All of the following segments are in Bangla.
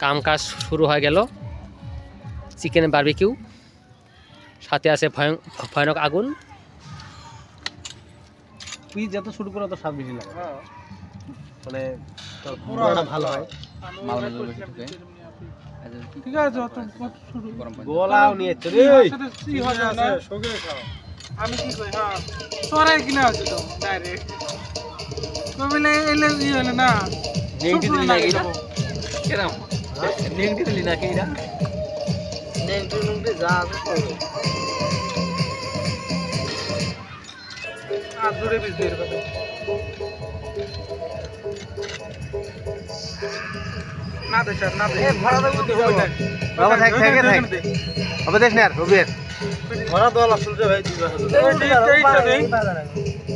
কম কাজ শুরু হয়ে গেল। চিকেন বারবিকিউ সাথে আছে ভয়ং- ভয়ানক আগুন। পিস যত শুরু করে তত স্বাদ বেশি লাগে। হ্যাঁ। মানে পুরোটা ভালো হয়। মাল বেশি আচ্ছা, কি? ঠিক আছে অত শুরু? গোলাও নিয়ে রে। সাথে ই হয়ে না আমি কি কই হ্যাঁ। কিনা আছে তো ডাইরেক্ট। তো বলে এলে ই হলে না। নেংটি দিলি নাকি। কেরাম? নেংটি দিলি নাকি এটা? নেংটি নেংটি যা আছে করো আর দূরে বিষ দিয়ে দেবে। না দে স্যার না দে। ভরা দেবো বাবা, থাক, থাক, থাক। হবে দেখ না আর হবে। ভরা দল আসল যে ভাই দিবা।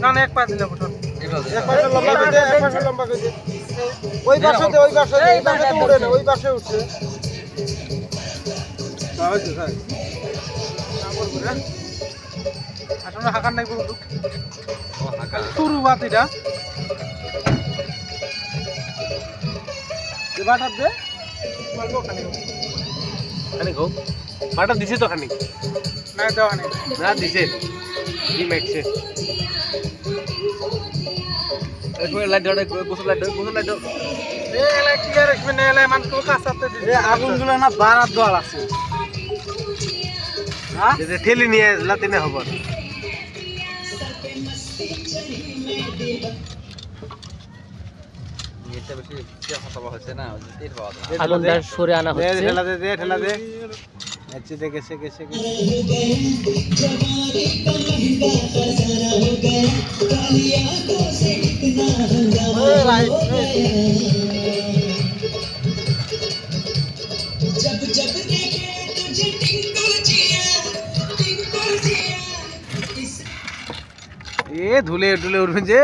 না না এক পা দিলে এক পাশে লম্বা এক পাশে লম্বা করে ওই পাশে ওই পাশে এই পাশে তো উড়ে না ওই পাশে উঠছে। আসলে হাকার নাই হাঁকা। শুরু বাতিটা। এবারটা দে। খানি খাও বাটা দিছে তো খানি না দেওয়া নেই না দিছে। কি মেখছে আগুনগুলো না বারাত দল আছে। হ্যাঁ? ঠেলি নিয়ে লাতিনে হব। এটা বেশি ইয়া না, না। আগুনটা সরে আনা হচ্ছে। ঠেলা দে দে ঠেলা দে। গেছে দে গেছে গেছে গেছে। এ ধুলে ধুলে উঠবেন যে।